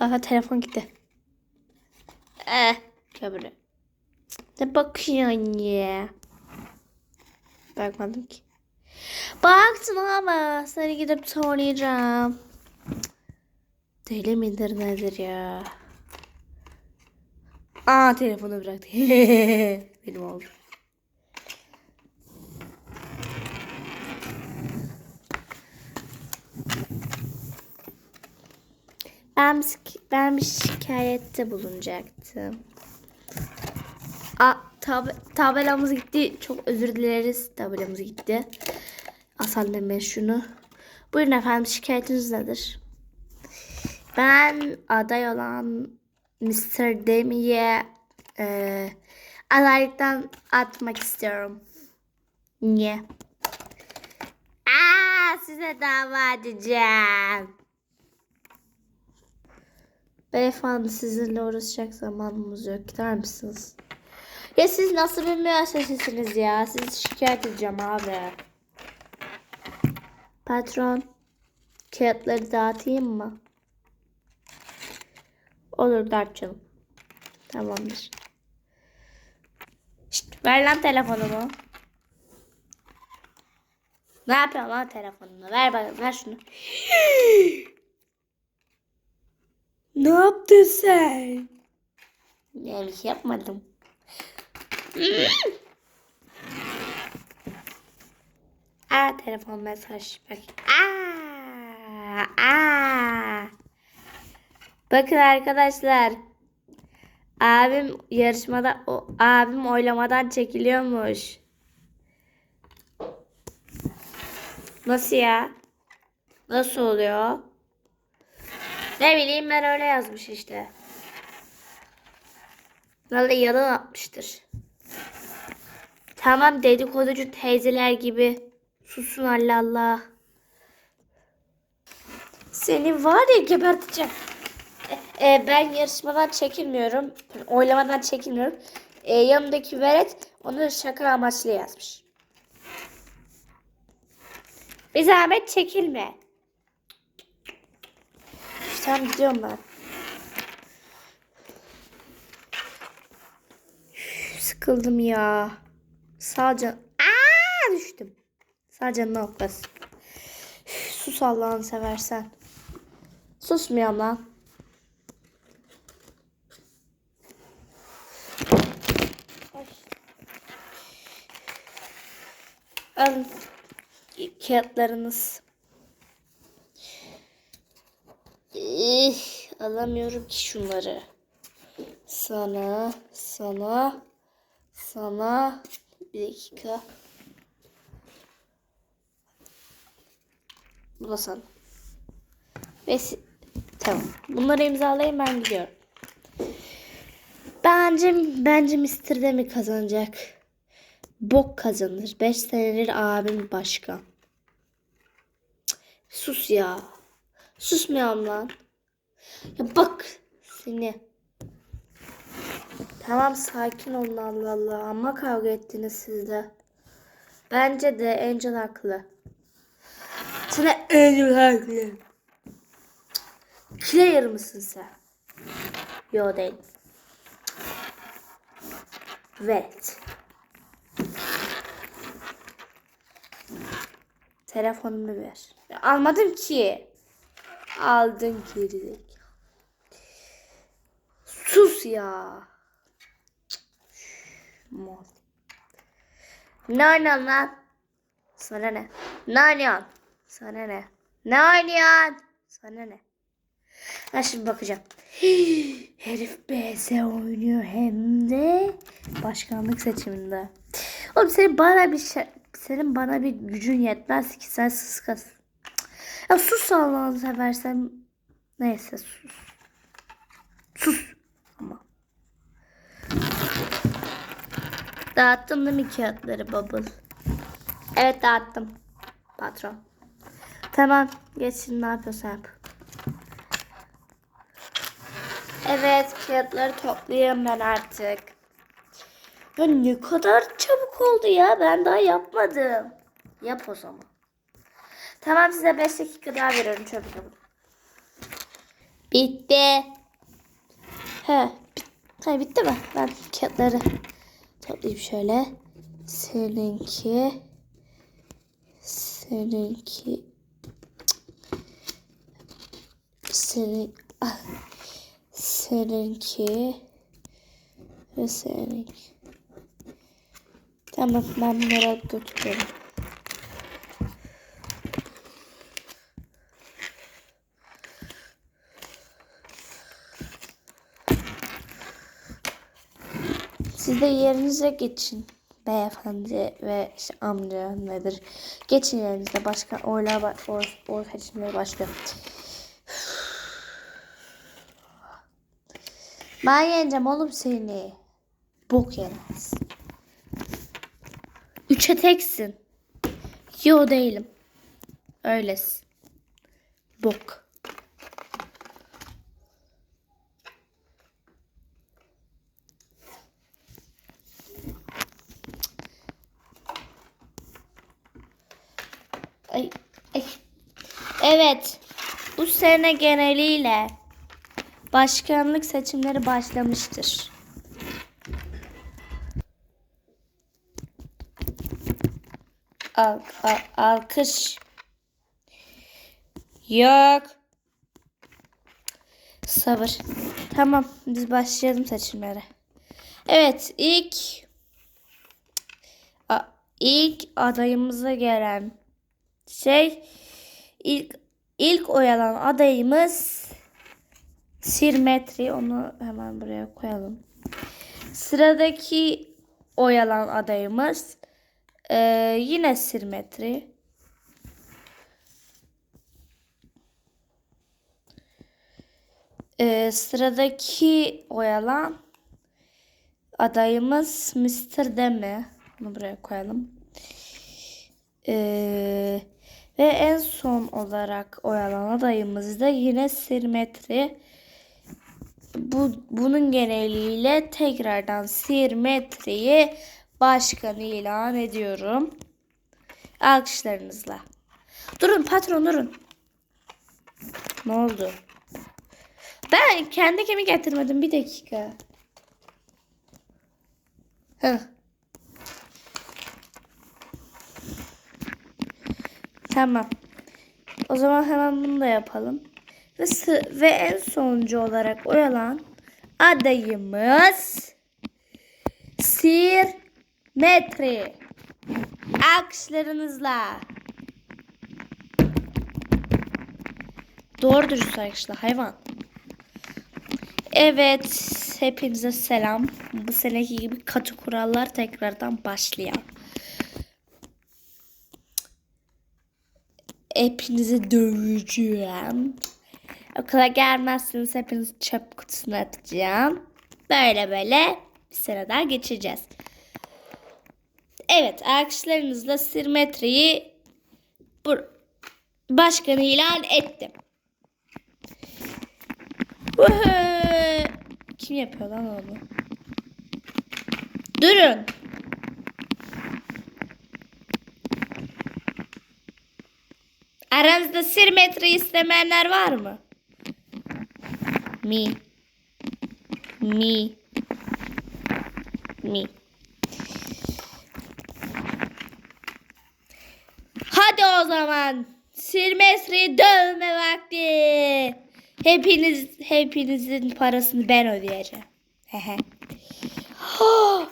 Aha telefon gitti. Eh, kömürü. Ne bakıyorsun ya? Bakmadım ki. Baktım ama seni gidip soracağım. Deli midir nedir ya? Aa telefonu bıraktı. Benim oldu. Ben, şik- ben bir şikayette bulunacaktım. A, tab tabelamız gitti. Çok özür dileriz. Tabelamız gitti. Asalım ben şunu. Buyurun efendim şikayetiniz nedir? Ben aday olan Mr. Demi'ye e, adaylıktan atmak istiyorum. Niye? Aa, size dava edeceğim. Beyefendi sizinle uğraşacak zamanımız yok. Gider misiniz? Ya siz nasıl bir müessesesiniz ya? Sizi şikayet edeceğim abi. Patron, kağıtları dağıtayım mı? Olur dert canım. Tamamdır. Şşt, ver lan telefonumu. Ne yapıyorsun lan telefonunu? Ver bana, ver şunu. Ne yaptın sen? Bir şey yapmadım. Aa telefon mesaj. Bak. Aa, aa. Bakın arkadaşlar. Abim yarışmada o abim oylamadan çekiliyormuş. Nasıl ya? Nasıl oluyor? Ne bileyim ben öyle yazmış işte. Vallahi yalan atmıştır. Tamam dedikoducu teyzeler gibi. Susun Allah Allah. Seni var ya geberteceğim. E, e, ben yarışmadan çekilmiyorum. Oylamadan çekilmiyorum. E, yanımdaki velet onu şaka amaçlı yazmış. Bir zahmet çekilme. Tamam gidiyorum ben. Sıkıldım ya. Can... Aa, düştüm. Sağ canına oklasın. Üf, Sus Allah'ını seversen. Susmuyorum lan. Alın. Kağıtlarınız. Alamıyorum ki şunları. Sana, sana, sana. Bir dakika. Bu da sana. Ve tamam. Bunları imzalayayım ben gidiyorum. Bence bence Mr. Demi kazanacak. Bok kazanır. 5 senedir abim başkan. Sus ya. Susmuyorum lan. Ya bak seni. Tamam sakin olun Allah Allah. Ama kavga ettiniz siz de. Bence de Angel haklı. Sana Angel haklı. Player mısın sen? Yo değil. Evet. Telefonumu ver. Almadım ki. Aldın geri. Sus ya. Mal. Ne oynuyorsun lan? Sana ne? Ne oynuyorsun? Sana ne? Ne oynuyorsun? Sana ne? Ha şimdi bakacağım. Herif BS oynuyor hem de başkanlık seçiminde. Oğlum senin bana bir şey, senin bana bir gücün yetmez ki sen sıskasın. Ya sus Allah'ını seversen. Neyse sus. Sus. Ama. Dağıttın değil mi kağıtları bubble? Evet dağıttım. Patron. Tamam. Geç şimdi ne yapıyorsan yap. Evet kağıtları toplayayım ben artık. Ya ne kadar çabuk oldu ya. Ben daha yapmadım. Yap o zaman. Tamam size 5 dakika daha veriyorum çabuk. Bitti. He, bit ha, bitti mi? Ben kağıtları toplayayım şöyle. Seninki. Seninki. Senin, ah, seninki ve seninki. Tamam ben bunları götürüyorum. Siz de yerinize geçin. Beyefendi ve işte amca nedir? Geçin yerinize. Başka oylar, ba- oy, oy seçimleri başlıyor. Ben yeneceğim oğlum seni. Bok yemez. Üçe teksin. Yo değilim. Öylesin. Bok. Evet. Bu sene geneliyle başkanlık seçimleri başlamıştır. Al, al, alkış. Yok. Sabır. Tamam, biz başlayalım seçimlere. Evet, ilk ilk adayımıza gelen şey ilk ilk oy alan adayımız Sirmetri. Onu hemen buraya koyalım. Sıradaki oy alan adayımız ee, yine Sirmetri. Ee, sıradaki oy alan adayımız Mr. Demi. Bunu buraya koyalım. Ee, ve en son olarak oy alan adayımız da yine Sirmetri. Bu, bunun geneliyle tekrardan Sirmetri'yi başkan ilan ediyorum. Alkışlarınızla. Durun patron durun. Ne oldu? Ben kendi kimi getirmedim bir dakika. Heh. Tamam. O zaman hemen bunu da yapalım. Ve, ve en sonuncu olarak oyalan adayımız Sir Metri. Alkışlarınızla. Doğru dürüst alkışla hayvan. Evet, hepinize selam. Bu seneki gibi katı kurallar tekrardan başlıyor. Hepinizi döveceğim. Okula gelmezseniz hepinizi çöp kutusuna atacağım. Böyle böyle bir sene daha geçeceğiz. Evet, alkışlarınızla Sirmetri'yi bu başkanı ilan ettim. Kim yapıyor lan onu? Durun. Aranızda sir metre istemeyenler var mı? Mi. Mi. Mi. Hadi o zaman. Sirmesri dövme vakti. Hepiniz hepinizin parasını ben ödeyeceğim. Hehe.